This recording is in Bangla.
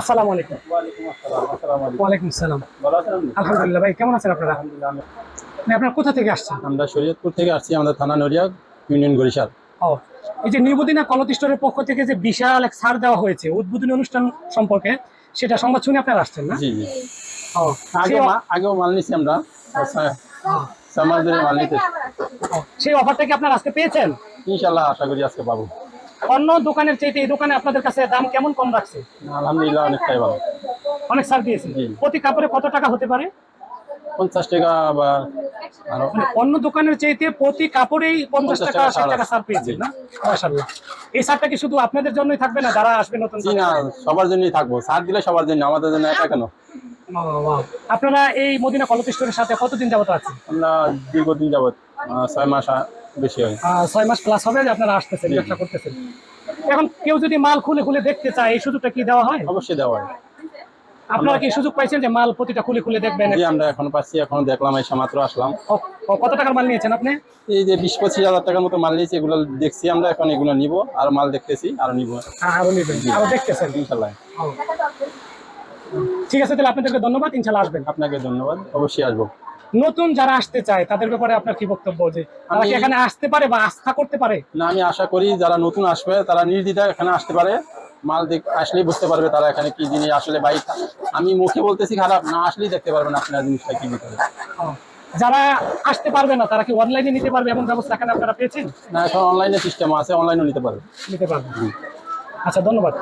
আসসালামু আলাইকুম। ওয়ালাইকুম আসসালাম আলহামদুলিল্লাহ ভাই কেমন আছেন আপনারা? আপনারা কোথা থেকে আসছেন? আমরা শরীয়তপুর থেকে আসছি আমাদের থানা নড়িয়া ইউনিয়ন বরিশাল। ও এই যে কলত স্টোরের পক্ষ থেকে যে বিশাল এক ছাড় দেওয়া হয়েছে উদ্বোধনী অনুষ্ঠান সম্পর্কে সেটা সংবাদ শুনে আপনারা আসছেন না? জি জি। ও আগে আগেও মাল নিছি আমরা। মাল নিতে। সেই অফারটা কি আপনারা আজকে পেয়েছেন? ইনশাল্লাহ আশা করি আজকে পাবো। অন্য দোকানের চাইতে এই দোকানে আপনাদের কাছে দাম কেমন কম রাখছে? আলহামদুলিল্লাহ অনেকটাই ভালো। অনেক ছাড় দিয়েছে। প্রতি কাপড়ে কত টাকা হতে পারে? পঞ্চাশ টাকা বা আরও। মানে অন্য দোকানের চাইতে প্রতি কাপড়েই পঞ্চাশ 50 টাকা ষাট টাকা ছাড় ছাড় পেয়েছে না? মাশাআল্লাহ। এই ছাড়টা কি শুধু আপনাদের জন্যই থাকবে না যারা আসবে নতুন না সবার জন্যই থাকব। সার দিলে সবার জন্য আমাদের জন্য একা কেন? আপনারা এই মদিনা কলত স্টোরের সাথে কতদিন যাবত আছেন? আমরা দীর্ঘদিন যাবত ছয় মাস বেশি হয়। ছয় মাস প্লাস হবে যে আপনারা আসতেছেন ব্যবসা করতেছেন। এখন কেউ যদি মাল খুলে খুলে দেখতে চায় এই সুযোগটা কি দেওয়া হয়? অবশ্যই দেওয়া হয়। আপনারা কি সুযোগ পাইছেন যে মাল প্রতিটা খুলে খুলে দেখবেন? আমরা এখন পাচ্ছি এখন দেখলাম এসে মাত্র আসলাম। কত টাকার মাল নিয়েছেন আপনি? এই যে বিশ পঁচিশ হাজার টাকার মতো মাল নিয়েছি এগুলো দেখছি আমরা এখন এগুলো নিব আর মাল দেখতেছি আর নিব। আরও নেবেন আরও দেখতেছেন। ইনশাল্লাহ। ঠিক আছে তাহলে আপনাদেরকে ধন্যবাদ ইনশাল্লাহ আসবেন। আপনাকে ধন্যবাদ অবশ্যই আসব। নতুন যারা আসতে চায় তাদের ব্যাপারে আপনার কি বক্তব্য যে তারা কি এখানে আসতে পারে বা আস্থা করতে পারে? না আমি আশা করি যারা নতুন আসবে তারা নির্দ্বিধায় এখানে আসতে পারে। মাল দেখ আসলেই বুঝতে পারবে তারা এখানে কি জিনিস আসলে বাইক আমি মুখে বলতেছি খারাপ না আসলেই দেখতে পারবেন আপনারা জিনিসটা কি ভিতরে যারা আসতে পারবে না তারা কি অনলাইনে নিতে পারবে এমন ব্যবস্থা এখানে আপনারা পেয়েছেন? না এখন অনলাইনে সিস্টেম আছে অনলাইনেও নিতে পারবে। নিতে পারবে আচ্ছা ধন্যবাদ.